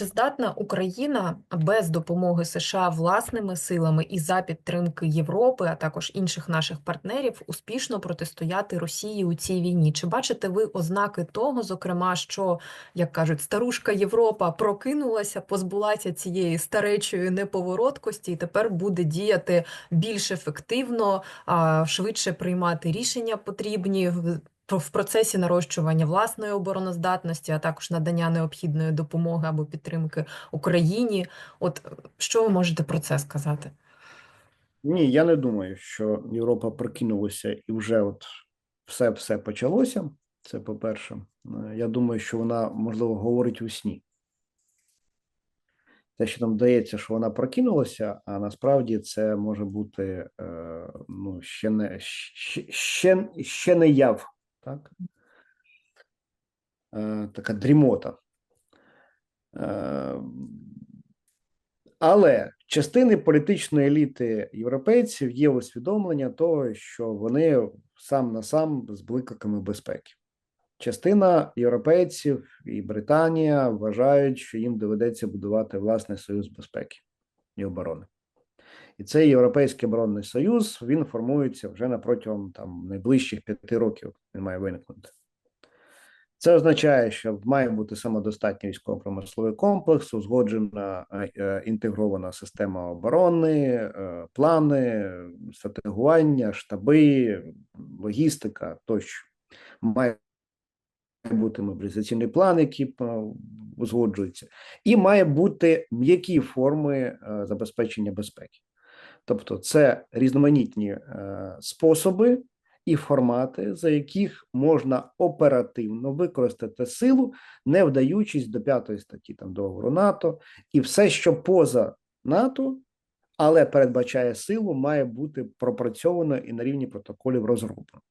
чи здатна Україна без допомоги США власними силами і за підтримки Європи, а також інших наших партнерів, успішно протистояти Росії у цій війні? Чи бачите ви ознаки того, зокрема, що як кажуть, старушка Європа прокинулася, позбулася цієї старечої неповороткості, і тепер буде діяти більш ефективно, швидше приймати рішення потрібні в процесі нарощування власної обороноздатності, а також надання необхідної допомоги або підтримки Україні. От що ви можете про це сказати? Ні, я не думаю, що Європа прокинулася і вже от все все почалося. Це по-перше. Е, Я думаю, що вона, можливо, говорить у сні. Те, що нам здається, що вона прокинулася, а насправді це може бути е, ну, ще не ще, ще, ще не яв, так? Е, така дрімота. Е, але частини політичної еліти європейців є усвідомлення того, що вони сам на сам з викликами безпеки. Частина європейців і Британія вважають, що їм доведеться будувати власний союз безпеки і оборони. І цей Європейський оборонний союз він формується вже на протягом там найближчих п'яти років. Він має виникнути. Це означає, що має бути самодостатній військово-промисловий комплекс, узгоджена е, е, інтегрована система оборони, е, плани, стратегування, штаби, логістика тощо. Має бути мобілізаційний план, який узгоджується, і має бути м'які форми забезпечення безпеки. Тобто, це різноманітні е, способи і формати, за яких можна оперативно використати силу, не вдаючись до п'ятої статті там договору НАТО, і все, що поза НАТО, але передбачає силу, має бути пропрацьовано і на рівні протоколів розроблено.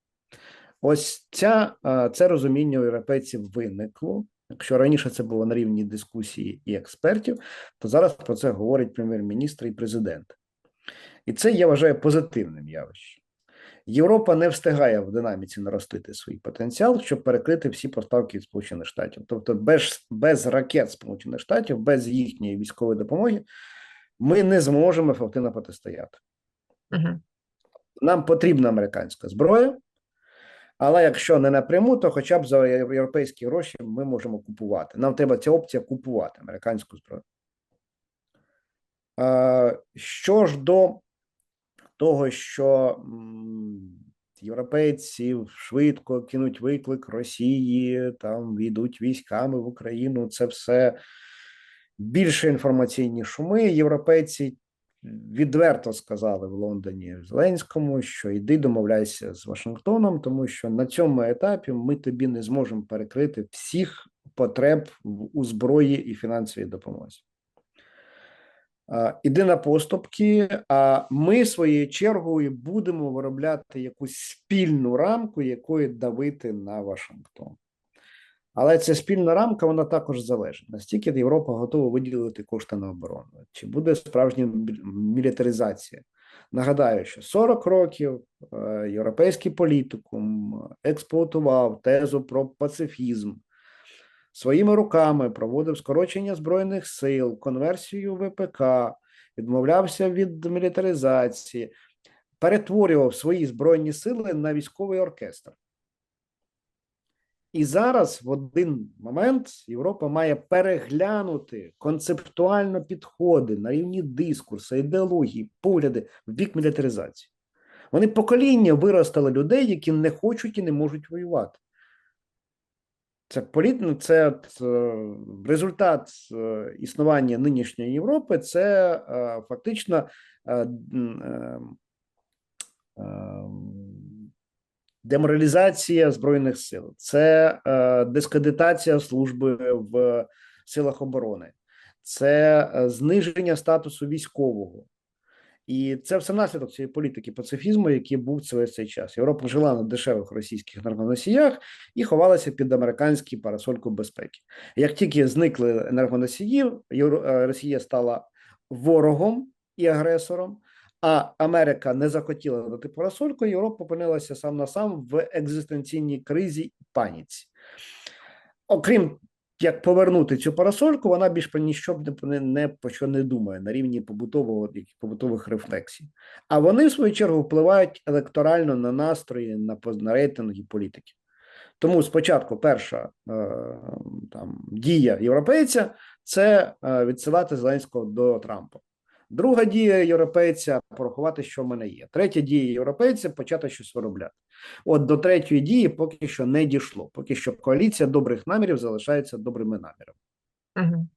Ось ця, е, це розуміння у європейців виникло. Якщо раніше це було на рівні дискусії і експертів, то зараз про це говорять прем'єр-міністр і президент. І це я вважаю позитивним явищем. Європа не встигає в динаміці наростити свій потенціал, щоб перекрити всі поставки від Сполучених Штатів. Тобто, без, без ракет Сполучених Штатів, без їхньої військової допомоги, ми не зможемо ефективно протистояти. Угу. Нам потрібна американська зброя, але якщо не напряму, то хоча б за європейські гроші ми можемо купувати. Нам треба ця опція купувати американську зброю. Що ж до того, що європейці швидко кинуть виклик Росії, там війдуть військами в Україну, це все більше інформаційні шуми. Європейці відверто сказали в Лондоні Зеленському, що йди домовляйся з Вашингтоном, тому що на цьому етапі ми тобі не зможемо перекрити всіх потреб у зброї і фінансовій допомозі. Іди на поступки, а ми своєю чергою будемо виробляти якусь спільну рамку, якою давити на Вашингтон. Але ця спільна рамка вона також залежить. Настільки Європа готова виділити кошти на оборону? Чи буде справжня мілітаризація? Нагадаю, що 40 років е, європейський політикум експлуатував тезу про пацифізм, своїми руками проводив скорочення збройних сил, конверсію ВПК, відмовлявся від мілітаризації, перетворював свої збройні сили на військовий оркестр. І зараз в один момент Європа має переглянути концептуально підходи на рівні дискурсу, ідеології, погляди в бік мілітаризації. Вони покоління виростили людей, які не хочуть і не можуть воювати. Це політно, це от, е, результат е, існування нинішньої Європи. Це е, фактично е, м, е, е, деморалізація збройних сил, це дискредитація служби в силах оборони, це зниження статусу військового. І це все наслідок цієї політики пацифізму, який був весь цей час. Європа жила на дешевих російських енергоносіях і ховалася під американський парасольку безпеки. Як тільки зникли енергоносії, е, Росія стала ворогом і агресором, а Америка не захотіла дати парасольку, Європа опинилася сам на сам в екзистенційній кризі і паніці. Окрім як повернути цю парасольку, вона більш про ніщо не, не, про що не думає на рівні побутового побутових рефлексій. А вони, в свою чергу, впливають електорально на настрої, на, на рейтинги політики. Тому спочатку перша е, там дія європейця це е, відсилати Зеленського до Трампа. Друга дія європейця порахувати, що в мене є. Третя дія європейця почати щось виробляти. От до третьої дії поки що не дійшло. Поки що коаліція добрих намірів залишається добрими намірами. Угу.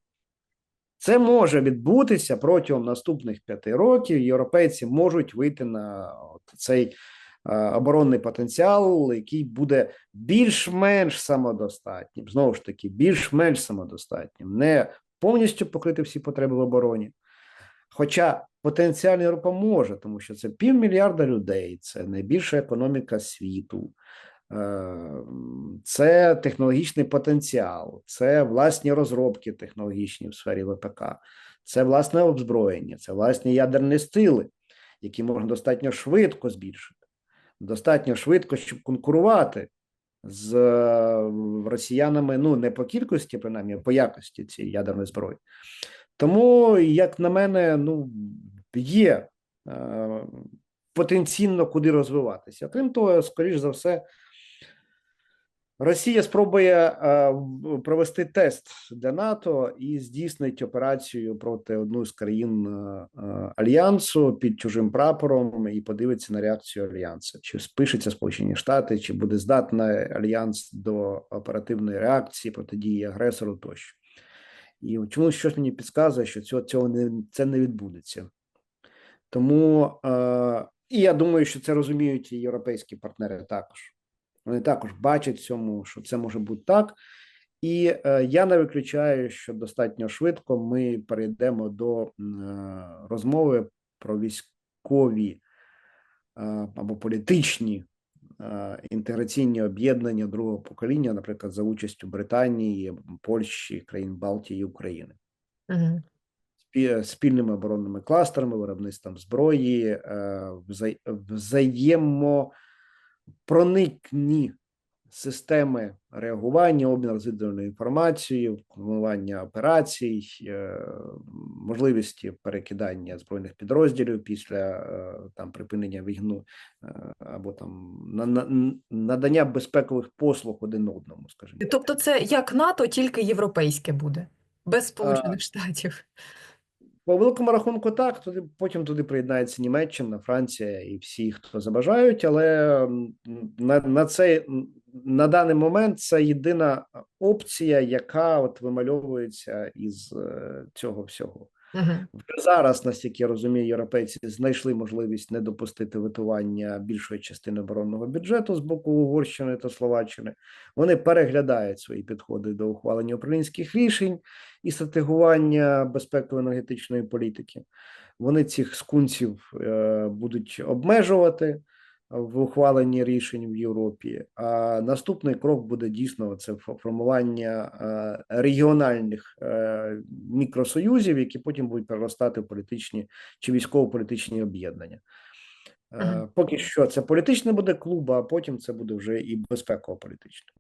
Це може відбутися протягом наступних п'яти років. Європейці можуть вийти на от цей е, оборонний потенціал, який буде більш-менш самодостатнім. Знову ж таки, більш-менш самодостатнім, не повністю покрити всі потреби в обороні. Хоча потенціально Європа може, тому що це півмільярда людей, це найбільша економіка світу. Е, Це технологічний потенціал, це власні розробки технологічні в сфері ВПК, це власне озброєння, це власні ядерні сили, які можна достатньо швидко збільшити, достатньо швидко, щоб конкурувати з е, росіянами. Ну не по кількості, принаймні, а по якості цієї ядерної зброї. Тому, як на мене, ну є е, потенційно куди розвиватися. Крім того, скоріш за все, Росія спробує е, провести тест для НАТО і здійснить операцію проти одної з країн е, е, альянсу під чужим прапором і подивиться на реакцію альянсу. Чи спишеться Сполучені Штати, чи буде здатна альянс до оперативної реакції протидії агресору тощо. І чомусь щось мені підказує, що цього, цього не, це не відбудеться. Тому е, і я думаю, що це розуміють і європейські партнери також. Вони також бачать в цьому, що це може бути так. І е, я не виключаю, що достатньо швидко ми перейдемо до е, розмови про військові е, або політичні інтеграційні об'єднання другого покоління, наприклад, за участю Британії, Польщі, країн Балтії і України Угу. спільними оборонними кластерами, виробництвом зброї, е, взаємопроникні системи реагування, обмін розвідувальною інформацією, планування операцій, е, можливості перекидання збройних підрозділів після е, там припинення війну е, або там на, на, надання безпекових послуг один одному, скажімо. Тобто це як НАТО, тільки європейське буде, без Сполучених Штатів. По великому рахунку, так туди потім туди приєднається Німеччина, Франція і всі, хто забажають. Але на, на цей на даний момент це єдина опція, яка от вимальовується із е, цього всього. Угу. Вже зараз, наскільки я розумію, європейці знайшли можливість не допустити витування більшої частини оборонного бюджету з боку Угорщини та Словаччини. Вони переглядають свої підходи до ухвалення управлінських рішень і стратегування безпеково-енергетичної політики. Вони цих скунців е, будуть обмежувати в ухваленні рішень в Європі. А наступний крок буде дійсно це формування е, регіональних е, мікросоюзів, які потім будуть переростати в політичні чи військово-політичні об'єднання. Е, Поки що це політичний буде клуб, а потім це буде вже і безпеково-політичний.